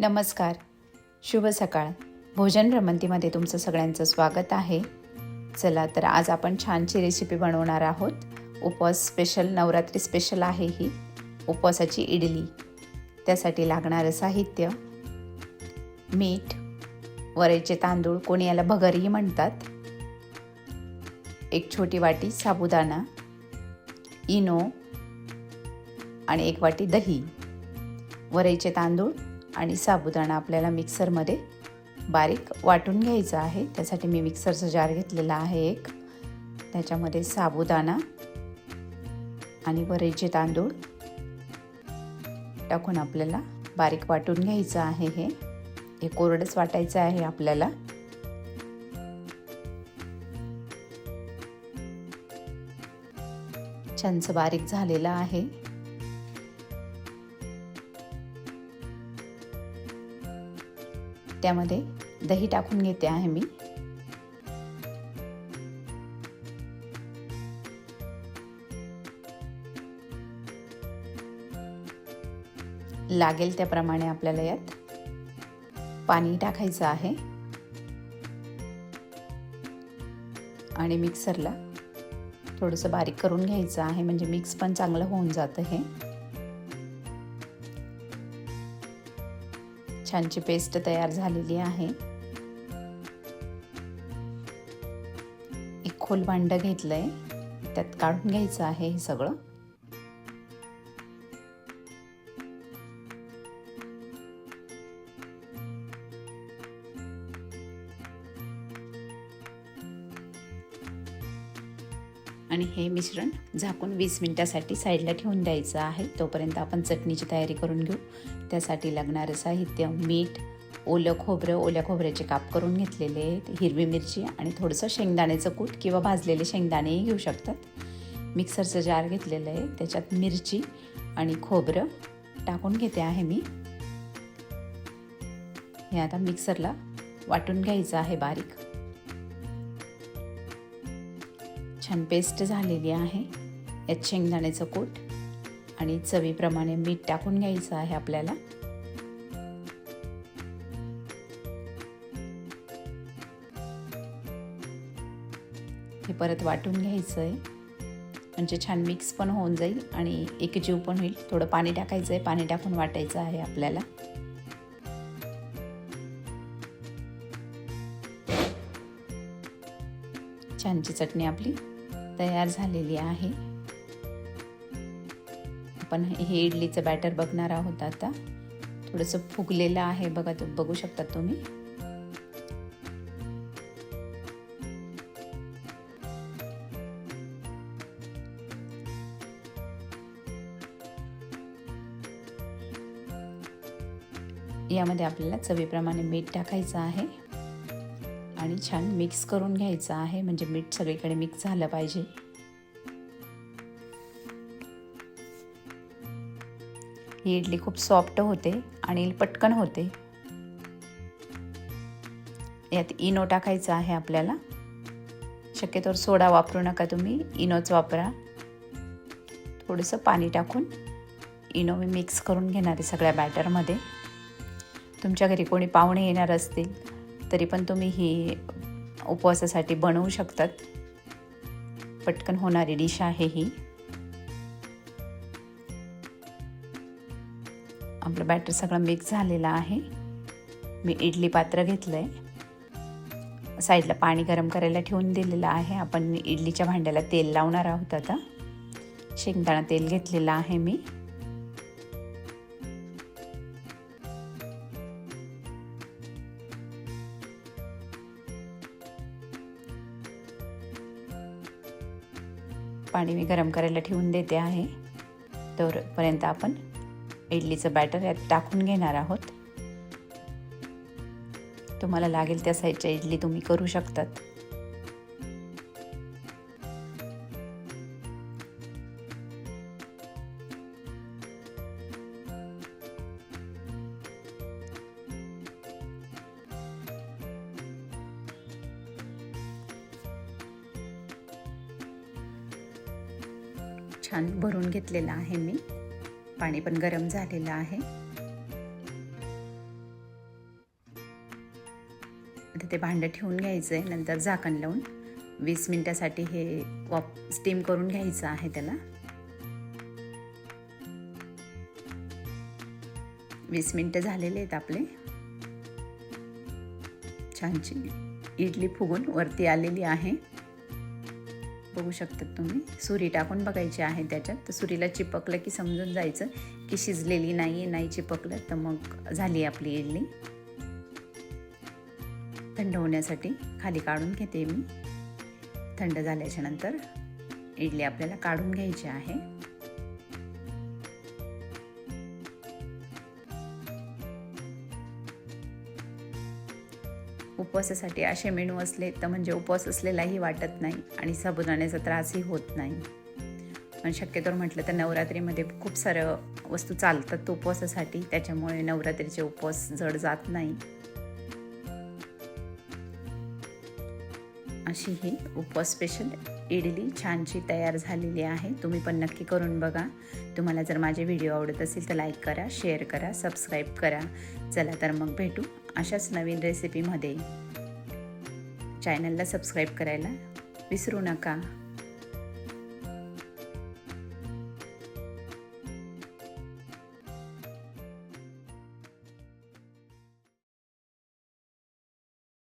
नमस्कार. शुभ सकाळ. भोजन भ्रमंतीमध्ये तुमचं सगळ्यांचं स्वागत आहे. चला तर आज आपण छानशी रेसिपी बनवणार आहोत. उपवास स्पेशल नवरात्री स्पेशल आहे ही. उपवासाची इडली. त्यासाठी लागणारं साहित्य मीठ वरईचे तांदूळ कोणी याला भगरही म्हणतात. एक छोटी वाटी साबुदाणा इनो आणि एक वाटी दही. वरईचे तांदूळ आणि साबुदाणा आपल्याला मिक्सरमध्ये बारीक वाटून घ्यायचा आहे. त्यासाठी मी मिक्सरचा जार घेतलेला आहे एक. त्याच्यामध्ये साबुदाणा आणि वरईचे तांदूळ टाकून आपल्याला बारीक वाटून घ्यायचं आहे हे. हे कोरडंच वाटायचं आहे आपल्याला. छानचं बारीक झालेलं आहे. त्यामध्ये दही टाकून घेते आहे मी. लागेल त्याप्रमाणे आपल्याला यात पाणी टाकायचं आहे. आणि मिक्सरला थोडंसं बारीक करून घ्यायचं आहे म्हणजे मिक्स पण चांगलं होऊन जातं हे. छानची पेस्ट तयार झालेली आहे. एक खोल भांड घेतलंय. त्यात काढून घ्यायचं आहे हे सगळं. आणि हे मिश्रण झाकून वीस मिनटासाठी साईडला ठेवून द्यायचं आहे. तोपर्यंत आपण चटणीची तयारी करून घेऊ. त्यासाठी लागणारं साहित्य मीठ ओलं खोबरं ओल्या खोबऱ्याचे काप करून घेतलेले आहेत. हिरवी मिरची आणि थोडंसं शेंगदाण्याचं कूट किंवा भाजलेले शेंगदाणेही घेऊ शकतात. मिक्सरचं जार घेतलेलं आहे. त्याच्यात मिरची आणि खोबरं टाकून घेते आहे मी. हे आता मिक्सरला वाटून घ्यायचं आहे बारीक. छान पेस्ट झालेली आहे. यात शेंगदाण्याचं कूट आणि चवीप्रमाणे मीठ टाकून घ्यायचं आहे आपल्याला. हे परत वाटून घ्यायचं आहे म्हणजे छान मिक्स पण होऊन जाईल आणि एक जीव पण होईल. थोडं पाणी टाकायचं आहे पाणी टाकून वाटायचं आहे आपल्याला. छानची चटणी आपली तयार झालेली आहे. आपण हे इडलीचं बॅटर बघणार आहोत आता. थोडंसं फुगलेलं आहे बघा तो बघू शकता तुम्ही. यामध्ये आपल्याला चवीप्रमाणे मीठ टाकायचं आहे. आणि छान मिक्स करून घ्यायचं आहे. म्हणजे मीठ सगळीकडे मिक्स झालं पाहिजे. ही इडली खूप सॉफ्ट होते आणि पटकन होते. यात इनो टाकायचं आहे आपल्याला. शक्यतोवर सोडा वापरू नका तुम्ही इनोच वापरा. थोडंसं पाणी टाकून इनो मी मिक्स करून घेणार आहे सगळ्या बॅटरमध्ये. तुमच्या घरी कोणी पाहुणे येणार असतील तरी पण तुम्ही ही उपवासासाठी बनवू शकतात. पटकन होणारी डिश आहे ही. आपलं बॅटर सगळं मिक्स झालेलं आहे. मी इडली पात्र घेतलं आहे साईडला पाणी गरम करायला ठेवून दिलेलं आहे. आपण इडलीच्या भांड्याला तेल लावणार आहोत आता. शेंगदाणा तेल घेतलेलं आहे मी. पाणी मी गरम करायला ठेवून देते आहे. तोपर्यंत आपण इडलीचं बॅटर यात टाकून घेणार आहोत. तुम्हाला लागेल त्या साईजच्या इडली तुम्ही करू शकतात. छान भरून घेतलेलं आहे मी. पाणी पण गरम झालेलं आहे. आता ते भांडं ठेवून घ्यायचं आहे नंतर झाकण लावून. वीस मिनटासाठी हे वाप स्टीम करून घ्यायचं आहे त्याला. वीस मिनटं झालेले आहेत आपले. छानची इडली फुगून वरती आलेली आहे. बघू शकतात तुम्ही. सुरी टाकून बघायची आहे त्याच्यात. तर सुरीला चिपकलं की समजून जायचं की शिजलेली नाही आहे नाही चिपकलं तर मग झाली आपली इडली. थंड होण्यासाठी खाली काढून घेते मी. थंड झाल्याच्यानंतर इडली आपल्याला काढून घ्यायची आहे. उपवासासाठी असे मेनू असले तर म्हणजे उपवास असलेलाही वाटत नाही आणि साबुदाण्याचा त्रासही होत नाही. पण शक्यतो म्हटलं तर नवरात्रीमध्ये खूप सारं वस्तू चालतात उपवासासाठी त्याच्यामुळे नवरात्रीचे उपवास जड जात नाही. अशी ही उपवास स्पेशल इडली छानशी तयार झालेली आहे. तुम्ही पण नक्की करून बघा. तुम्हाला जर माझे व्हिडिओ आवडत असेल तर लाईक करा शेअर करा सबस्क्राईब करा. चला तर मग भेटू. अशाच नवीन रेसिपीमध्ये चॅनलला सबस्क्राईब करायला विसरू नका.